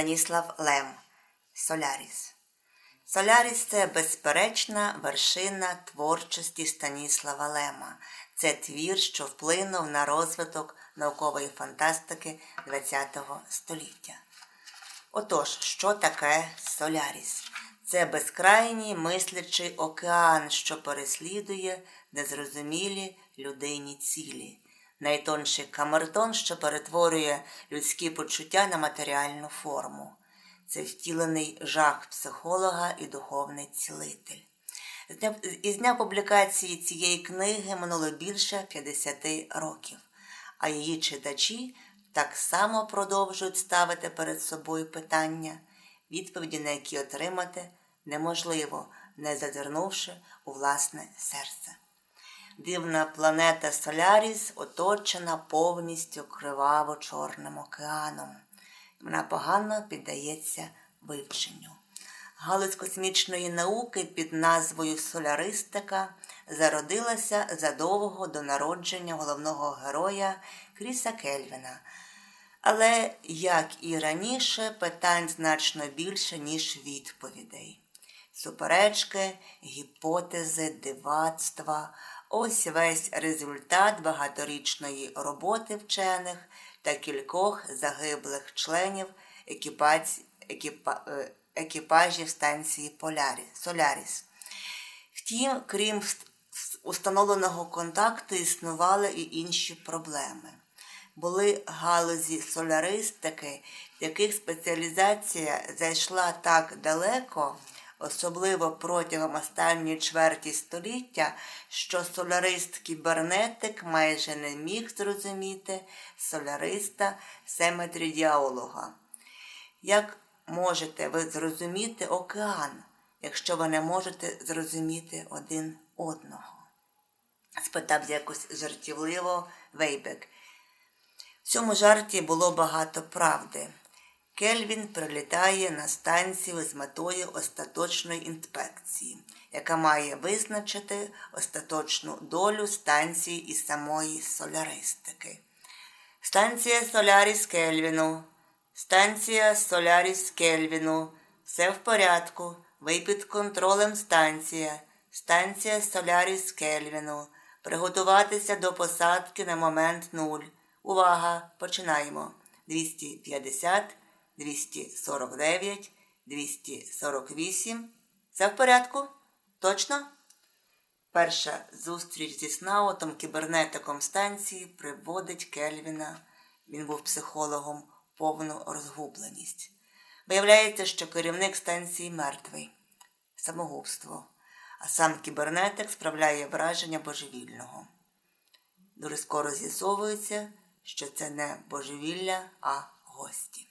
Станіслав Лем Соляріс. Соляріс це безперечна вершина творчості Станіслава Лема. Це твір, що вплинув на розвиток наукової фантастики ХХ століття. Отож, що таке Соляріс? Це безкрайній мислячий океан, що переслідує незрозумілі людині цілі, найтонший камертон, що перетворює людські почуття на матеріальну форму. Це втілений жах психолога і духовний цілитель. Із дня публікації цієї книги минуло більше 50 років, а її читачі так само продовжують ставити перед собою питання, відповіді на які отримати неможливо, не зазирнувши у власне серце. Дивна планета Соляріс оточена повністю криваво-чорним океаном. Вона погано піддається вивченню. Галузь космічної науки під назвою Соляристика зародилася задовго до народження головного героя Кріса Кельвіна. Але, як і раніше, питань значно більше, ніж відповідей. Суперечки, гіпотези, дивацтва ось весь результат багаторічної роботи вчених та кількох загиблих членів екіпа- е, екіпажів станції Полярі, Соляріс. Втім, крім установленого контакту, існували і інші проблеми. Були галузі соляристики, в яких спеціалізація зайшла так далеко, особливо протягом останньої чверті століття, що солярист-кібернетик майже не міг зрозуміти соляриста-семетридіолога. Як можете ви зрозуміти океан, якщо ви не можете зрозуміти один одного? спитав якось жартівливо Вейбек. В цьому жарті було багато правди. Кельвін прилітає на станцію з метою остаточної інспекції, яка має визначити остаточну долю станції і самої соляристики. Станція Соляріс Кельвіну. Станція Соляріс Кельвіну. Все в порядку. Ви під контролем станція. Станція Соляріс Кельвіну. Приготуватися до посадки на момент нуль. Увага! Починаємо. 250, 249, 248. Все в порядку? Точно? Перша зустріч зі Снаутом, кібернетиком станції, приводить Кельвіна, він був психологом, повну розгубленість. Виявляється, що керівник станції мертвий, самогубство, а сам кібернетик справляє враження божевільного. Дуже скоро з'ясовується, що це не божевілля, а гості.